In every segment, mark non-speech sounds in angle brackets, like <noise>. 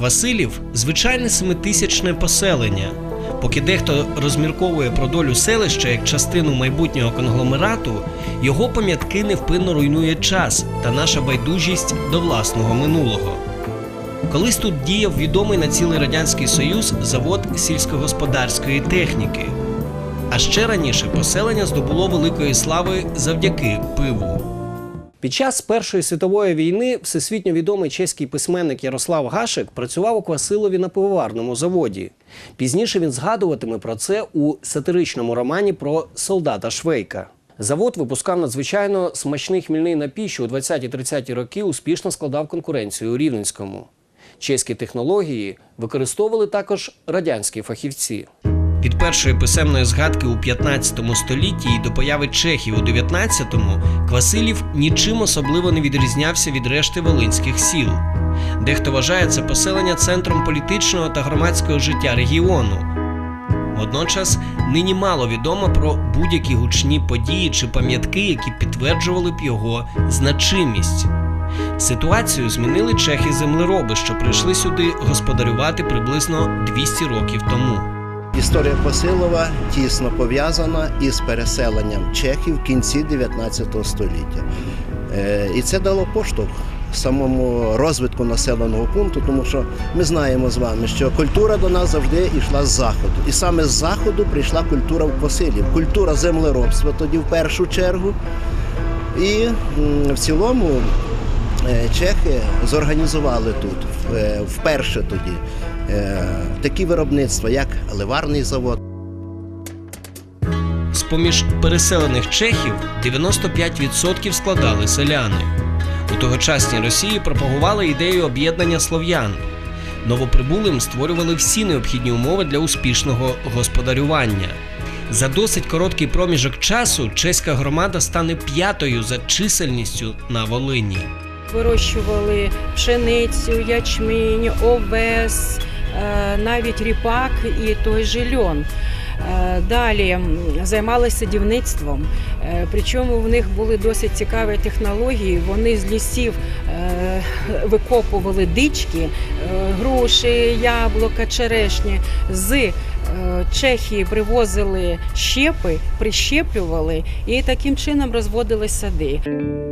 Квасилів звичайне семитисячне поселення. Поки дехто розмірковує про долю селища як частину майбутнього конгломерату, його пам'ятки невпинно руйнує час та наша байдужість до власного минулого. Колись тут діяв відомий на цілий радянський союз завод сільськогосподарської техніки. А ще раніше поселення здобуло великої слави завдяки пиву. Під час Першої світової війни всесвітньо відомий чеський письменник Ярослав Гашик працював у Квасилові на пивоварному заводі. Пізніше він згадуватиме про це у сатиричному романі про солдата Швейка. Завод випускав надзвичайно смачний хмільний напій, що у 20-30 роки успішно складав конкуренцію у Рівненському. Чеські технології використовували також радянські фахівці. Від першої писемної згадки у 15 столітті і до появи чехів у 19-му Квасилів нічим особливо не відрізнявся від решти волинських сіл. Дехто вважає це поселення центром політичного та громадського життя регіону. Водночас нині мало відомо про будь-які гучні події чи пам'ятки, які підтверджували б його значимість. Ситуацію змінили чехи-землероби, що прийшли сюди господарювати приблизно 200 років тому. Історія Посилова тісно пов'язана із переселенням чехів в кінці 19 століття. Е, І це дало поштовх самому розвитку населеного пункту, тому що ми знаємо з вами, що культура до нас завжди йшла з заходу. І саме з заходу прийшла культура в Посилів, культура землеробства тоді в першу чергу. І в цілому е, чехи зорганізували тут е, вперше тоді такі виробництва, як ливарний завод. З-поміж переселених чехів 95% складали селяни. У тогочасній Росії пропагували ідею об'єднання слов'ян. Новоприбулим створювали всі необхідні умови для успішного господарювання. За досить короткий проміжок часу чеська громада стане п'ятою за чисельністю на Волині. Вирощували пшеницю, ячмінь, овес, е, навіть ріпак і той же льон. Е, Далі займалися садівництвом, Е, причому в них були досить цікаві технології. Вони з лісів викопували дички, груші, яблука, черешні. З Чехії привозили щепи, прищеплювали і таким чином розводили сади.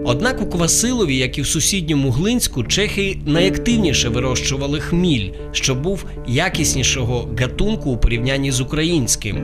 Однак у Квасилові, як і в сусідньому Глинську, чехи найактивніше вирощували хміль, що був якіснішого гатунку у порівнянні з українським.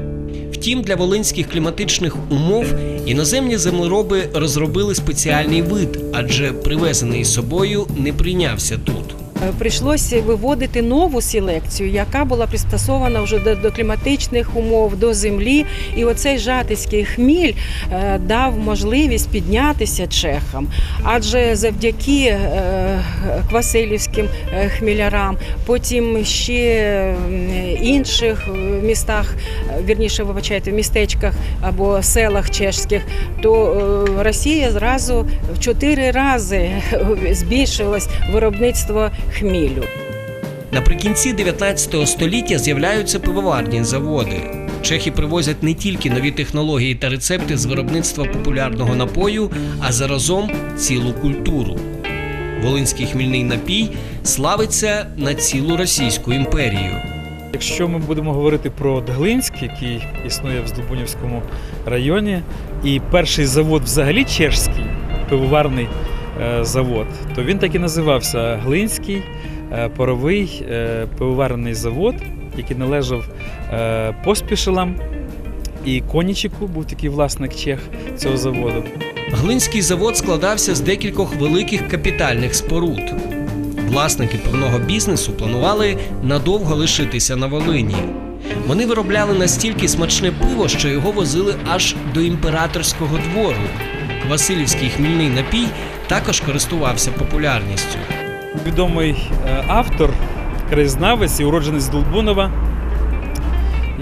Втім, для волинських кліматичних умов іноземні землероби розробили спеціальний вид, адже привезений із собою не прийнявся тут. Е, Прийшлося виводити нову селекцію, яка була пристосована вже до, до кліматичних умов, до землі. І оцей жатицький хміль е, дав можливість піднятися чехам. Адже завдяки е, квасилівським хмілярам, потім ще інших містах, вірніше вибачайте, в містечках або селах чешських, то Росія зразу в чотири рази <laughs> збільшилось виробництво хмілю. Наприкінці 19 століття з'являються пивоварні заводи. Чехи привозять не тільки нові технології та рецепти з виробництва популярного напою, а заразом цілу культуру. Волинський хмільний напій славиться на цілу Російську імперію. Якщо ми будемо говорити про Дглинськ, який існує в Здолбунівському районі, і перший завод взагалі чешський, пивоварний завод, то він так і називався Глинський е, паровий е, пивоварний завод, який належав е, поспішелам. І Конічику був такий власник чех цього заводу. Глинський завод складався з декількох великих капітальних споруд. Власники пивного бізнесу планували надовго лишитися на Волині. Вони виробляли настільки смачне пиво, що його возили аж до імператорського двору. Васильівський хмільний напій також користувався популярністю. Відомий е, автор, краєзнавець і уродженець Долбунова,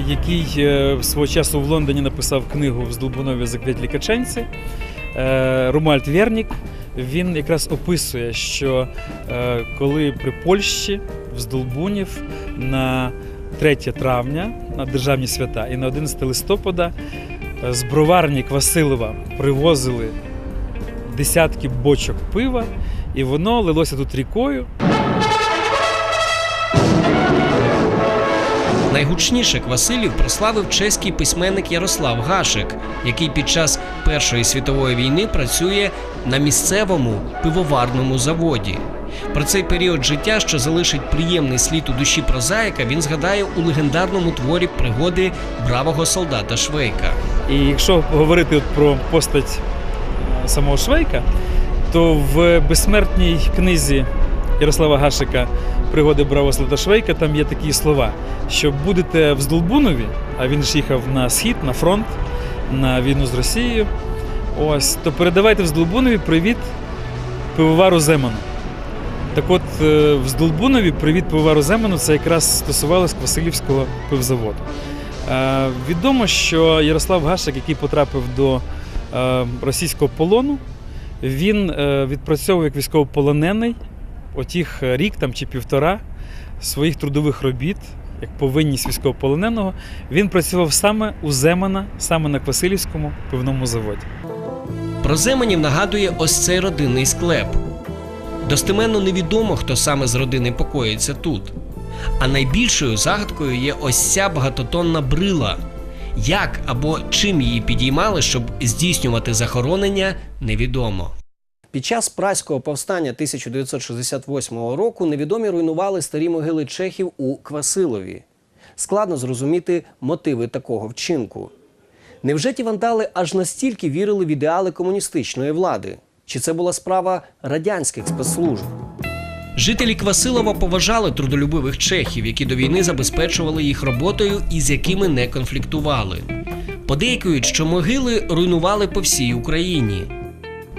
який е, свого часу в Лондоні написав книгу в Здолбунові закляті каченці. е, Румальд Вернік. Він якраз описує, що коли при Польщі в Здолбунів на 3 травня на державні свята і на 11 листопада з броварні Квасилова привозили десятки бочок пива, і воно лилося тут рікою. Найгучніше Квасилів прославив чеський письменник Ярослав Гашик, який під час Першої світової війни працює на місцевому пивоварному заводі. Про цей період життя, що залишить приємний слід у душі прозаїка, він згадає у легендарному творі пригоди бравого солдата Швейка. І якщо говорити про постать е, самого Швейка, то в безсмертній книзі Ярослава Гашика Пригоди Браво Слота Швейка там є такі слова, що будете в Здолбунові, а він ж їхав на схід, на фронт, на війну з Росією. Ось, то передавайте в Здолбунові привіт пивовару Земану. Так от, е, в Здолбунові привіт пивовару Земану це якраз стосувалось Квасилівського пивзаводу. Е, Відомо, що Ярослав Гашик, який потрапив до е, російського полону, він е, відпрацьовував як військовополонений отіх рік там, чи півтора своїх трудових робіт, як повинність військовополоненого, він працював саме у Земана, саме на Квасилівському пивному заводі. Про Земанів нагадує ось цей родинний склеп. Достеменно невідомо, хто саме з родини покоїться тут. А найбільшою загадкою є ось ця багатотонна брила. Як або чим її підіймали, щоб здійснювати захоронення, невідомо. Під час праського повстання 1968 року невідомі руйнували старі могили чехів у Квасилові. Складно зрозуміти мотиви такого вчинку. Невже ті вандали аж настільки вірили в ідеали комуністичної влади? Чи це була справа радянських спецслужб? Жителі Квасилова поважали трудолюбивих чехів, які до війни забезпечували їх роботою і з якими не конфліктували. Подейкують, що могили руйнували по всій Україні.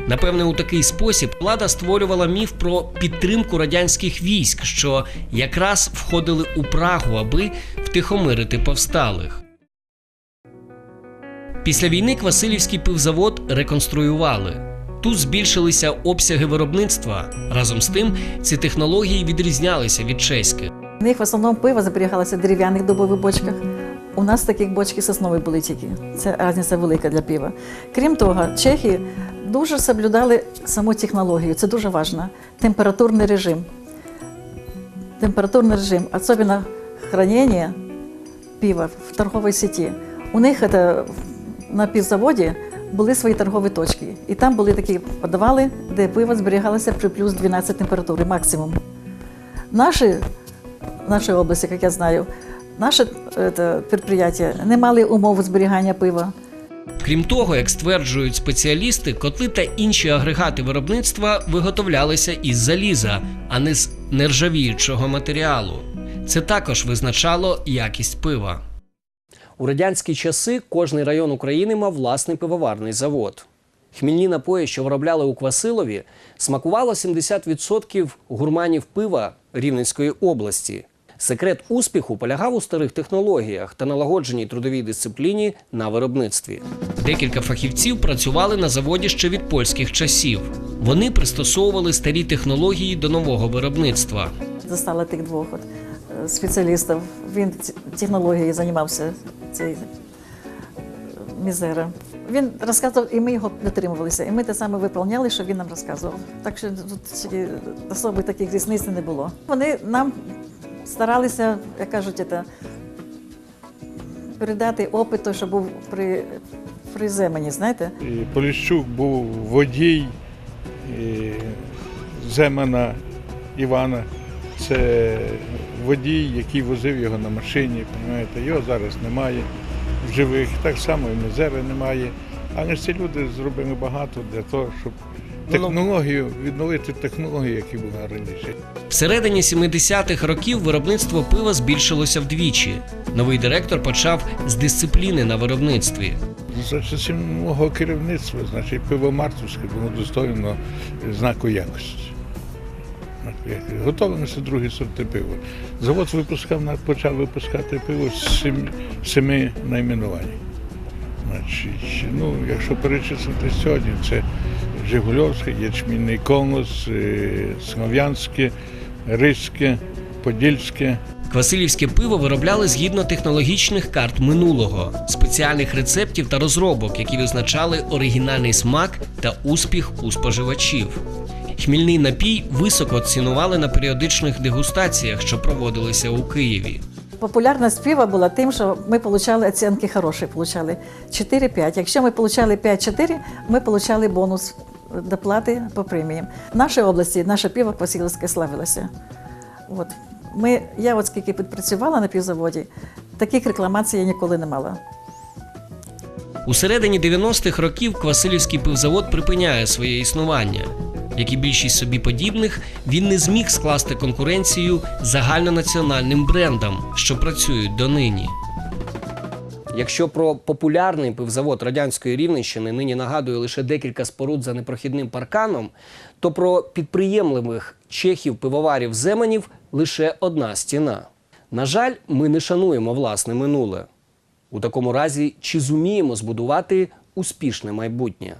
Напевне, у такий спосіб влада створювала міф про підтримку радянських військ, що якраз входили у Прагу, аби втихомирити повсталих. Після війни Квасилівський пивзавод реконструювали. Тут збільшилися обсяги виробництва. Разом з тим, ці технології відрізнялися від чеських. В них в основному пиво зберігалося в дерев'яних дубових бочках. У нас таких бочки соснові були тільки. Це різниця велика для пива. Крім того, чехи дуже соблюдали саму технологію. Це дуже важливо. Температурний режим. Температурний режим, особливо хранення пива в торговій сеті. У них это, на півзаводі були свої торгові точки. І там були такі подавали, де пиво зберігалося при плюс 12 температури максимум. Наші в області, як я знаю, наше это, підприємство не мали умов зберігання пива. Крім того, як стверджують спеціалісти, котли та інші агрегати виробництва виготовлялися із заліза, а не з нержавіючого матеріалу. Це також визначало якість пива. У радянські часи кожний район України мав власний пивоварний завод. Хмільні напої, що виробляли у Квасилові, смакувало 70% гурманів пива Рівненської області. Секрет успіху полягав у старих технологіях та налагодженій трудовій дисципліні на виробництві. Декілька фахівців працювали на заводі ще від польських часів. Вони пристосовували старі технології до нового виробництва. Застала тих двох от, е, спеціалістів. Він технологією займався цей е, мізера. Він розказував, і ми його дотримувалися. І ми те саме виповняли, що він нам розказував. Так що тут особи таких різниць не було. Вони нам старалися, як кажуть, це, передати опит, той, що був при, при земені, знаєте. Поліщук був водій і Земана Івана. Це водій, який возив його на машині. Розумієте? Його зараз немає в живих. Так само і Мезера немає. Але ж ці люди зробили багато для того, щоб технологію, відновити технологію, які були раніше. Всередині 70-х років виробництво пива збільшилося вдвічі. Новий директор почав з дисципліни на виробництві. За часів мого керівництва, значить, пиво Мартовське було достойно знаку якості. Готовилися другі сорти пива. Завод випускав, почав випускати пиво з сім, семи найменувань. Значить, ну, якщо перечислити сьогодні, це Жигульовське, Ячмінний колос, е, Смов'янське, Ризьке, Подільське. Квасилівське пиво виробляли згідно технологічних карт минулого, спеціальних рецептів та розробок, які визначали оригінальний смак та успіх у споживачів. Хмільний напій високо цінували на періодичних дегустаціях, що проводилися у Києві. Популярність пива була тим, що ми отримали оцінки хороші, получали 4-5. Якщо ми отримали 5-4, ми отримали бонус доплати по преміям. В нашій області наше пиво Посілське славилося. От. Ми, я от скільки підпрацювала на півзаводі, таких рекламацій я ніколи не мала. У середині 90-х років Квасилівський пивзавод припиняє своє існування. Як і більшість собі подібних, він не зміг скласти конкуренцію загальнонаціональним брендам, що працюють донині. Якщо про популярний пивзавод радянської рівненщини нині нагадує лише декілька споруд за непрохідним парканом, то про підприємливих чехів пивоварів земанів лише одна стіна. На жаль, ми не шануємо власне минуле. У такому разі, чи зуміємо збудувати успішне майбутнє?